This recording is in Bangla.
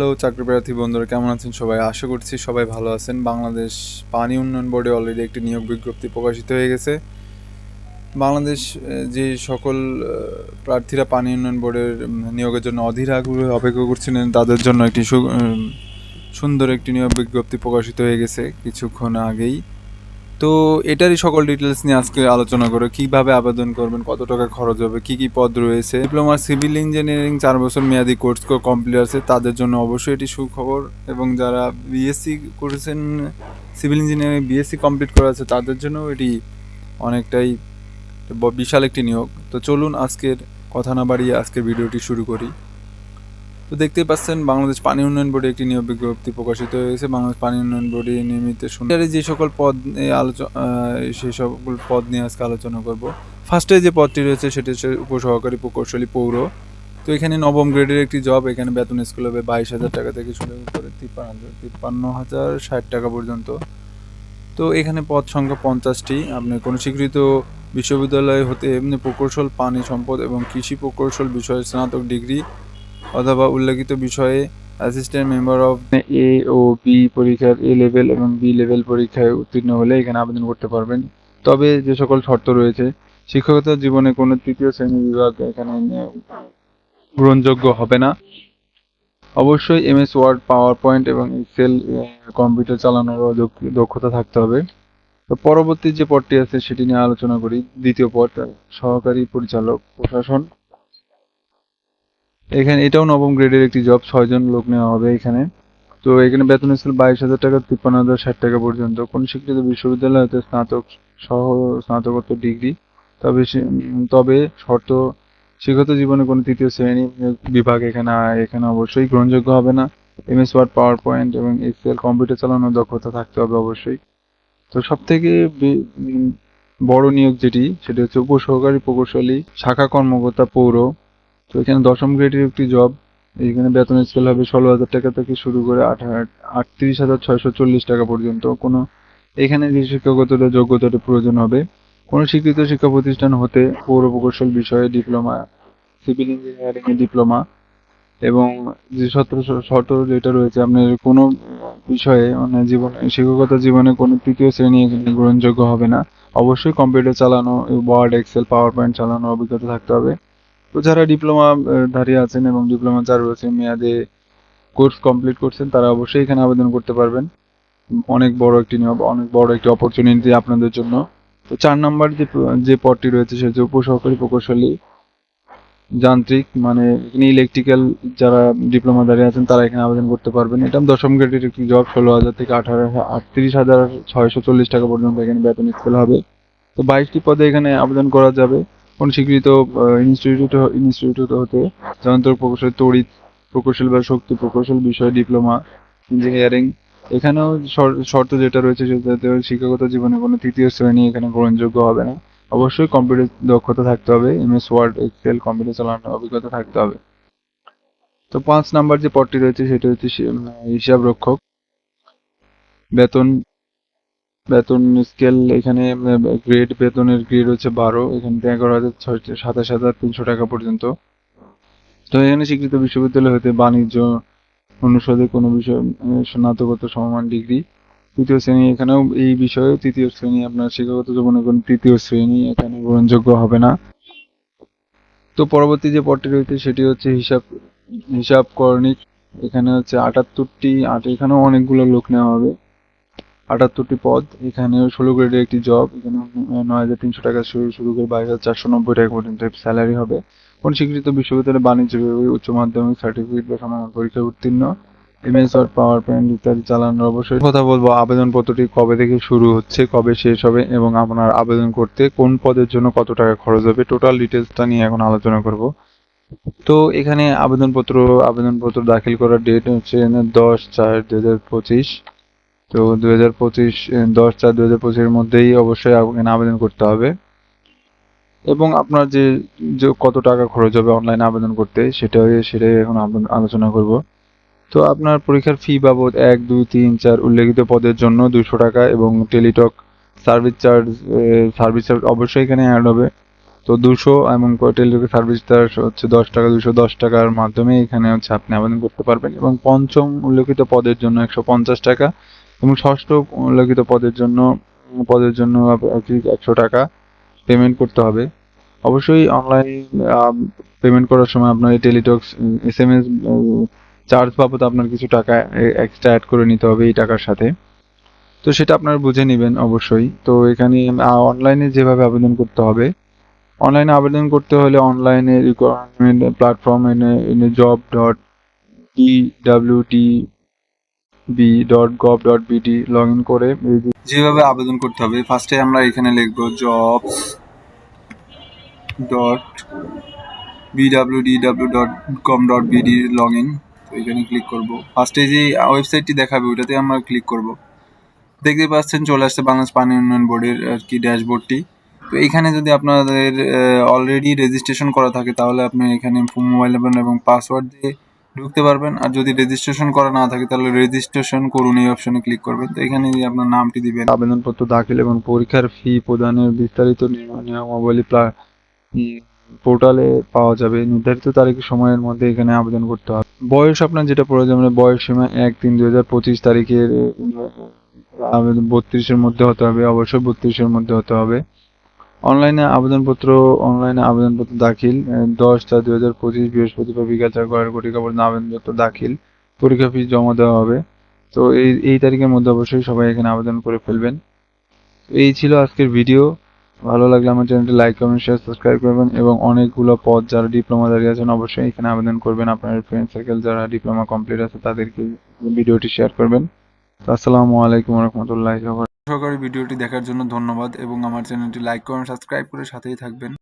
হ্যালো চাকরি প্রার্থী বন্ধুরা, কেমন আছেন সবাই? আশা করছি সবাই ভালো আছেন। বাংলাদেশ পানি উন্নয়ন বোর্ডে অলরেডি একটি নিয়োগ বিজ্ঞপ্তি প্রকাশিত হয়ে গেছে। বাংলাদেশ যে সকল প্রার্থীরা পানি উন্নয়ন বোর্ডের নিয়োগের জন্য অধীর আগ্রহে অপেক্ষা করছিলেন, তাদের জন্য একটি সুন্দর একটি নিয়োগ বিজ্ঞপ্তি প্রকাশিত হয়ে গেছে কিছুক্ষণ আগেই। তো এটারই সকল ডিটেলস নিয়ে আজকে আলোচনা করে কীভাবে আবেদন করবেন, কত টাকা খরচ হবে, কি কি পদ রয়েছে। ডিপ্লোমা সিভিল ইঞ্জিনিয়ারিং চার বছর মেয়াদি কোর্স কমপ্লিট আছে, তাদের জন্য অবশ্যই এটি সুখবর। এবং যারা বিএসসি করেছেন সিভিল ইঞ্জিনিয়ারিং বিএসসি কমপ্লিট করা আছে, তাদের জন্য এটি অনেকটাই বিশাল একটি নিয়োগ। তো চলুন আজকের কথা না বাড়িয়ে আজকের ভিডিওটি শুরু করি। তো দেখতেই পাচ্ছেন বাংলাদেশ পানি উন্নয়ন বোর্ডে একটি নিয়োগ বিজ্ঞপ্তি প্রকাশিত হয়েছে। বাংলাদেশ পানি উন্নয়ন বোর্ডে নিয়মিত সুন্দর যে সকল পদ আলোচনা সেই সকল পদ নিয়ে আজকে আলোচনা করব। ফার্স্টে যে পদটি রয়েছে সেটি হচ্ছে উপসহকারী প্রকৌশলী পৌর। তো এখানে নবম গ্রেডের একটি জব, এখানে বেতন স্কুল হবে বাইশ হাজার টাকা থেকে শুরু করে তিপ্পান্ন হাজার তিপ্পান্ন হাজার ষাট টাকা পর্যন্ত। তো এখানে পদ সংখ্যা পঞ্চাশটি। আপনি কোনো স্বীকৃত বিশ্ববিদ্যালয় হতে এমনি প্রকৌশল, পানি সম্পদ এবং কৃষি প্রকৌশল বিষয়ে স্নাতক ডিগ্রি অথবা উল্লেখিত বিষয়ে assistant member of A O, B পরীক্ষার এ লেভেল এবং বি লেভেল পরীক্ষায় উত্তীর্ণ হলে এখানে আবেদন করতে পারবেন। তবে যে সকল শর্ত রয়েছে, শিক্ষকতা জীবনে কোনো তৃতীয় শ্রেণি বিভাগ এখানে গ্রহণযোগ্য হবে না। অবশ্যই এমএস ওয়ার্ড পাওয়ার পয়েন্ট এবং এক্সেল কম্পিউটার চালানোর দক্ষতা থাকতে হবে। তো পরবর্তী যে পদটি আছে, সেটি নিয়ে আলোচনা করি। দ্বিতীয় পদ, সহকারী পরিচালক প্রশাসন। এখানে এটাও নবম গ্রেডের একটি জব ছয়জন লোক নেওয়া হবে এখানে। তো এখানে বেতন স্কেল বাইশ হাজার টাকা, তিপ্পান্ন হাজার ষাট টাকা পর্যন্ত। কোন স্বীকৃত বিশ্ববিদ্যালয় হতে স্নাতক সহ স্নাতকোত্তর ডিগ্রি। তবে তবে শর্ত, শিক্ষত জীবনে কোনো তৃতীয় শ্রেণি বিভাগ এখানে এখানে অবশ্যই গ্রহণযোগ্য হবে না। এমএস ওয়ার্ড পাওয়ার পয়েন্ট এবং এক্সেল কম্পিউটার চালানোর দক্ষতা থাকতে হবে অবশ্যই। তো সব থেকে বড় নিয়োগ যেটি, সেটি হচ্ছে উপসহকারী প্রকৌশলী, শাখা কর্মকর্তা, পৌর তো এখানে দশম গ্রেডের একটি জব এখানে বেতন স্কেল হবে ষোলো হাজার টাকা থেকে শুরু করে আটত্রিশ হাজার ছয়শো চল্লিশ টাকা পর্যন্ত। কোনো এখানে যে শিক্ষকতার যোগ্যতাটা প্রয়োজন হবে, কোনো স্বীকৃত শিক্ষা প্রতিষ্ঠান হতে পৌর প্রকৌশল বিষয়ে ডিপ্লোমা সিভিল ইঞ্জিনিয়ারিং ডিপ্লোমা এবং যে শর্ত শর্ত যেটা রয়েছে, আপনার কোনো বিষয়ে মানে জীবনে, শিক্ষকতা জীবনে কোনো তৃতীয় শ্রেণি এখানে গ্রহণযোগ্য হবে না। অবশ্যই কম্পিউটার চালানো ওয়ার্ড এক্সেল পাওয়ার পয়েন্ট চালানোর অভিজ্ঞতা থাকতে হবে। তো যারা ডিপ্লোমা ধারী আছেন এবং ডিপ্লোমা চার বছর মেয়াদে কোর্স কমপ্লিট করছেন, তারা অবশ্যই এখানে আবেদন করতে পারবেন। অনেক বড় একটি অনেক বড় একটি অপরচুনিটি আপনাদের জন্য। তো চার নাম্বার যে যে পদটি রয়েছে, সেটা হচ্ছে উপসহকারী প্রকৌশলী, যান্ত্রিক মানে এখানে ইলেকট্রিক্যাল যারা ডিপ্লোমা দাঁড়িয়ে আছেন, তারা এখানে আবেদন করতে পারবেন। এটা দশম গ্রেডের একটি জব ষোলো হাজার থেকে আঠারো, আটত্রিশ হাজার ছয়শো চল্লিশ টাকা পর্যন্ত এখানে বেতন স্কেল হবে। তো বাইশটি পদে এখানে আবেদন করা যাবে। কোন স্বীকৃত ইনস্টিটিউট ইনস্টিটিউট হতে যন্ত্র প্রকৌশল, তড়িৎ প্রকৌশল বা শক্তি প্রকৌশল বিষয়ে ডিপ্লোমা ইঞ্জিনিয়ারিং এখানেও শর- শর্ত যেটা রয়েছে সেটাতে শিক্ষাগত জীবনে কোনো তৃতীয় শ্রেণি এখানে গ্রহণযোগ্য হবে না। অবশ্যই কম্পিউটার দক্ষতা থাকতে হবে এমএস ওয়ার্ড এক্সেল কম্পিউটার চালানোর অভিজ্ঞতা থাকতে হবে। তো পাঁচ নাম্বার যে পদটি রয়েছে সেটা হচ্ছে হিসাব রক্ষক বেতন বেতন স্কেল এখানে গ্রেড বেতনের গ্রেড হচ্ছে বারো, এখানে এগারো হাজার ছয়শো সাতাশ হাজার তিনশো টাকা পর্যন্ত। তো এখানে স্বীকৃত বিশ্ববিদ্যালয় হতে বাণিজ্য অনুষদে কোনো বিষয় স্নাতকোত্তর সমমান ডিগ্রি তৃতীয় শ্রেণি এখানেও এই বিষয়ে তৃতীয় শ্রেণি আপনার শিক্ষাগত জীবনে কোনো তৃতীয় শ্রেণি এখানে গ্রহণযোগ্য হবে না। তো পরবর্তী যে পদটি রয়েছে সেটি হচ্ছে হিসাব হিসাব করণিক এখানে হচ্ছে আটাত্তরটি, আট, এখানেও অনেকগুলো লোক নেওয়া হবে। আটাত্তরটি পদ এখানে ষোলো গ্রেডের একটি জব এখানে নয় হাজার তিনশো টাকা শুরু করে বাইশ হাজার চারশো নব্বই টাকা পর্যন্ত স্যালারি হবে। কোন স্বীকৃত বিশ্ববিদ্যালয়ে বাণিজ্য বিভাগে উচ্চ মাধ্যমিক সার্টিফিকেট বা সমান পরীক্ষায় উত্তীর্ণ? এমএস ওয়ার্ড পাওয়ার পয়েন্ট ইত্যাদি চালানোর অবশ্যই কথা বলব। আবেদনপত্রটি কবে থেকে শুরু হচ্ছে, কবে শেষ হবে এবং আপনার আবেদন করতে কোন পদের জন্য কত টাকা খরচ হবে টোটাল ডিটেলসটা নিয়ে এখন আলোচনা করব। তো এখানে আবেদনপত্র আবেদনপত্র দাখিল করার ডেট হচ্ছে দশ চার দু হাজার পঁচিশ। তো দু হাজার পঁচিশ দশ চার দু হাজার পঁচিশের মধ্যেই অবশ্যই এখানে আবেদন করতে হবে। এবং আপনার যে কত টাকা খরচ হবে অনলাইনে আবেদন করতে সেটাই সেটাই এখন আলোচনা করব। তো আপনার পরীক্ষার ফি বাবদ এক, দুই, তিন, চার উল্লেখিত পদের জন্য দুশো টাকা এবং Teletalk service charge service charge অবশ্যই এখানে অ্যাড হবে। তো দুশো এবং টেলিটকের সার্ভিস চার্জ হচ্ছে দশ টাকা, দুশো দশ টাকার মাধ্যমে এখানে হচ্ছে আপনি আবেদন করতে পারবেন। এবং পঞ্চম উল্লেখিত পদের জন্য একশো পঞ্চাশ টাকা এবং ষষ্ঠ উল্লেখিত পদের জন্য পদের জন্য একশো টাকা পেমেন্ট করতে হবে। অবশ্যই অনলাইন পেমেন্ট করার সময় আপনার এই Teletalk S M S charge বাবদ আপনার কিছু টাকা এক্সট্রা অ্যাড করে নিতে হবে এই টাকার সাথে। তো সেটা আপনারা বুঝে নেবেন অবশ্যই। তো এখানে অনলাইনে যেভাবে আবেদন করতে হবে অনলাইনে আবেদন করতে হলে অনলাইনে রিকোয়ারমেন্ট প্ল্যাটফর্ম এনে job dot D W D B dot dot log in করে যেভাবে আবেদন করতে হবে ফার্স্টে আমরা এখানে লিখব jobs dot B W D W dot com dot log in তো এখানে ক্লিক করব। ফার্স্টে যে ওয়েবসাইটটি দেখাবে ওটাতে আমরা ক্লিক করব। দেখতে পাচ্ছেন চলে আসছে বাংলাদেশ পানি উন্নয়ন বোর্ডের আর কি ড্যাশবোর্ডটি তো এখানে যদি আপনাদের অলরেডি রেজিস্ট্রেশন করা থাকে, তাহলে আপনি এখানে মোবাইল নাম্বার এবং পাসওয়ার্ড দিয়ে ঢুকতে পারবেন। আর যদি রেজিস্ট্রেশন করা না থাকে, তাহলে রেজিস্ট্রেশন করুন এই অপশনে ক্লিক করবেন। তো এখানে আপনার নামটি দিবেন। আবেদনপত্র দাখিল এবং পরীক্ষার ফি প্রদানের বিস্তারিত নিয়ম- নিয়মাবলী পোর্টালে পাওয়া যাবে। নির্ধারিত তারিখ সময়ের মধ্যে এখানে আবেদন করতে হবে। বয়স আপনার যেটা প্রয়োজন মানে বয়স সীমা এক তিন দুই হাজার পঁচিশ তারিখের বত্রিশের মধ্যে হতে হবে। অবশ্যই বত্রিশের মধ্যে হতে হবে। অনলাইনে আবেদনপত্র অনলাইনে আবেদনপত্র দাখিল দশ চার দুই হাজার পঁচিশ বৃহস্পতিবার বিকাল চার কয়েক কোটি পর্যন্ত আবেদনপত্র দাখিল, পরীক্ষা ফি জমা দেওয়া হবে। তো এই এই তারিখের মধ্যে অবশ্যই সবাই এখানে আবেদন করে ফেলবেন। এই ছিল আজকের ভিডিও ভালো লাগলে আমার চ্যানেলটি লাইক কমেন্ট শেয়ার সাবস্ক্রাইব করবেন এবং অনেকগুলো পদ যারা ডিপ্লোমা দাঁড়িয়ে আছেন অবশ্যই এখানে আবেদন করবেন। আপনার ফ্রেন্ড সার্কেল যারা ডিপ্লোমা কমপ্লিট আছে তাদেরকে ভিডিওটি শেয়ার করবেন। তো আসসালামু আলাইকুম রহমতুল্লাহ সহকারী ভিডিওটি দেখার জন্য ধন্যবাদ এবং আমার চ্যানেলটি লাইক করেন সাবস্ক্রাইব করে সাথেই থাকবেন।